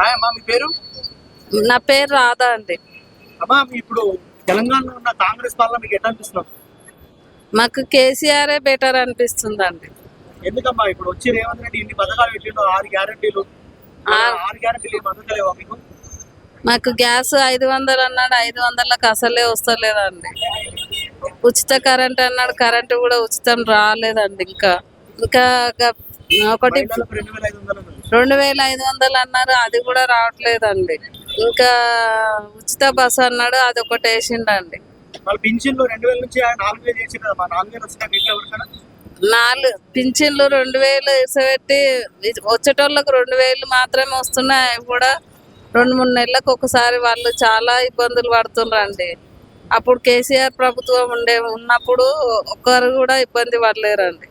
Hi అమ్మా మీ పేరు? నా పేరు రాధా అండి. అమ్మా ఇప్పుడు తెలంగాణలో ఉన్న కాంగ్రెస్ పాలన మీకు ఎట్లా అనిపిస్తుంది? మాకు కేసీఆరే బెటర్ అనిపిస్తుంది అండి ఎందుకమ్మా ఇప్పుడు వచ్చి రేవంత్ రెడ్డి ఇన్ని పథకాలు పెట్టిండు ఆరు గ్యారంటీలు? ఆరు గ్యారంటీలు ఏం మీకు? మాకు గ్యాస్ ఐదు వందలు అన్నాడు ఐదు వందలకు అసలే వస్తలేదండి. ఉచిత కరెంట్ అన్నాడు కరెంట్ కూడా ఉచితం రాలేదండి ఇంకా. ఇంకా ఒకటి రెండు వేల ఐదు వందలు అన్నారు అది కూడా రావట్లేదండి. ఇంకా ఉచిత బస్సు అన్నాడు అది ఒకటి వేసిండండి. నాలుగు పింఛన్లు రెండు వేలు వేసబెట్టి వచ్చేటోళ్ళకు రెండు వేలు మాత్రమే వస్తున్నాయి. అవి కూడా రెండు మూడు నెలలకు ఒకసారి వాళ్ళు చాలా ఇబ్బందులు పడుతుండ్రండి. అప్పుడు కేసీఆర్ ప్రభుత్వం ఉండే ఉన్నప్పుడు ఒక్కరు కూడా ఇబ్బంది పడలేరండి.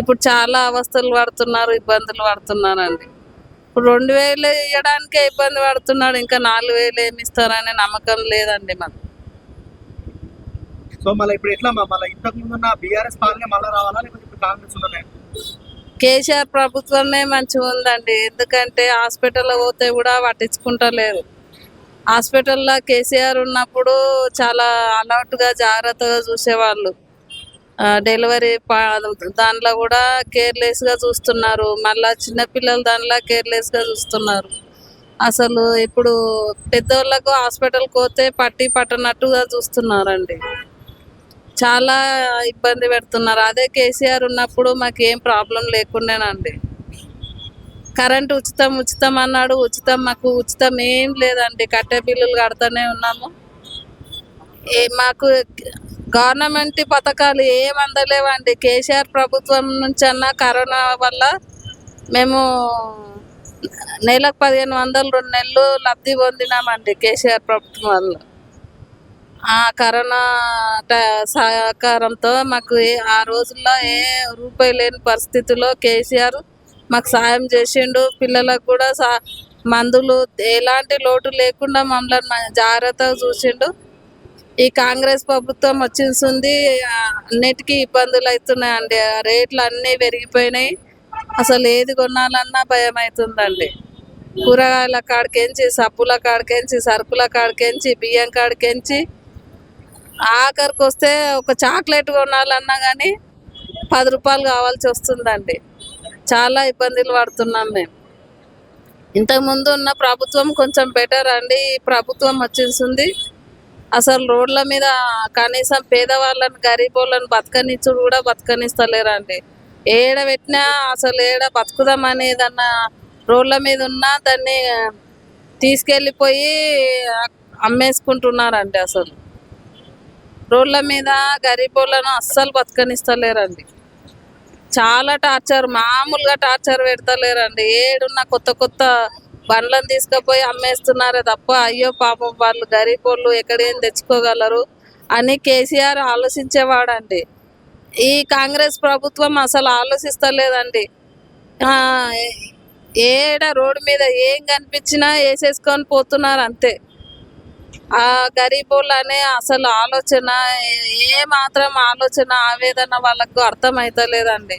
ఇప్పుడు చాలా అవస్థలు పడుతున్నారు ఇబ్బందులు పడుతున్నారండి. ఇప్పుడు రెండు వేలు ఇవ్వడానికే ఇబ్బంది పడుతున్నాడు ఇంకా నాలుగు వేలు ఏమి ఇస్తారనే నమ్మకం లేదండి మాకు. సో మళ్ళీ ఇప్పుడు ఎట్లా మా మళ్ళీ ఇంతకు ముందు ఉన్న బీఆర్ఎస్ పాలన మళ్ళీ రావాలా లేకపోతే ఇప్పుడు కాంగ్రెస్ కేసీఆర్ ప్రభుత్వమే మంచిగా ఉందండి. ఎందుకంటే హాస్పిటల్లో పోతే కూడా పట్టించుకుంటలేరు. హాస్పిటల్లో కేసీఆర్ ఉన్నప్పుడు చాలా అలర్ట్గా జాగ్రత్తగా చూసేవాళ్ళు. డెలివరీ పా- దాంట్లో కూడా కేర్లెస్గా చూస్తున్నారు. మళ్ళా చిన్నపిల్లల దాంట్లో కేర్లెస్గా చూస్తున్నారు. అసలు ఇప్పుడు పెద్దోళ్ళకు హాస్పిటల్కి పోతే పట్టి పట్టనట్టుగా చూస్తున్నారండి. చాలా ఇబ్బంది పెడుతున్నారు. అదే కేసీఆర్ ఉన్నప్పుడు మాకు ఏం ప్రాబ్లం లేకుండానండి. కరెంట్ ఉచితం ఉచితం అన్నాడు. ఉచితం మాకు ఉచితం ఏం లేదండి. కట్టే బిల్లులు కడతానే ఉన్నాము. ఏ మాకు గవర్నమెంట్ పథకాలు ఏం అందలేవండి. కేసీఆర్ ప్రభుత్వం నుంచి అన్న కరోనా వల్ల మేము నెలకు పదిహేను వందలు రెండు నెలలు లబ్ధి పొందినామండి కేసీఆర్ ప్రభుత్వం వల్ల. ఆ కరోనా ట- సహకారంతో మాకు ఏ ఆ రోజుల్లో ఏ రూపాయి లేని పరిస్థితిలో కేసీఆర్ మాకు సాయం చేసిండు. పిల్లలకు కూడా సా మందులు ఎలాంటి లోటు లేకుండా మమ్మల్ని జాగ్రత్తగా చూసిండు. ఈ కాంగ్రెస్ ప్రభుత్వం వచ్చింది అన్నిటికీ ఇబ్బందులు అవుతున్నాయండి. ఆ రేట్లు అన్నీ పెరిగిపోయినాయి. అసలు ఏది కొనాలన్నా భయం అవుతుందండి. కూరగాయల కాడికెంచి సబ్బుల కాడికెంచి సరుకుల కాడికెంచి బియ్యం కాడికెంచి ఆఖరికి వస్తే ఒక చాక్లెట్ కొనాలన్నా కానీ పది రూపాయలు కావాల్సి వస్తుందండి. చాలా ఇబ్బందులు పడుతున్నాం మేము. ఇంతకుముందు ఉన్న ప్రభుత్వం కొంచెం బెటర్ అండి. ఈ ప్రభుత్వం వచ్చేసింది అసలు రోడ్ల మీద కనీసం పేదవాళ్ళని గరీబోళ్ళని బతకనిచ్చుడు కూడా బతకనిస్తలేరండి. ఏడ పెట్టినా అసలు ఏడ బతుకుదాం ఏదన్నా రోడ్ల మీద ఉన్నా దాన్ని తీసుకెళ్ళిపోయి అమ్మేసుకుంటున్నారండి అసలు. రోడ్ల మీద గరీబోళ్ళను అస్సలు బతకనిస్తలేరండి. చాలా టార్చర్ మామూలుగా టార్చర్ పెడతలేరండి. ఏడున్న కొత్త కొత్త బండ్లను తీసుకుపోయి అమ్మేస్తున్నారే తప్ప అయ్యో పాపం వాళ్ళు గరీబోళ్ళు ఎక్కడేం తెచ్చుకోగలరు అని కేసీఆర్ ఆలోచించేవాడండి. ఈ కాంగ్రెస్ ప్రభుత్వం అసలు ఆలోచిస్తలేదండి. ఏడ రోడ్డు మీద ఏం కనిపించినా వేసేసుకొని పోతున్నారు అంతే. ఆ గరీబులు అనే అసలు ఆలోచన ఏ మాత్రం ఆలోచన ఆవేదన వాళ్ళకు అర్థమవుతలేదండి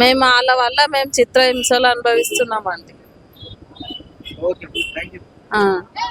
మేము వాళ్ళ వల్ల మేము చిత్రహింసలు అనుభవిస్తున్నామండి. 就嗯。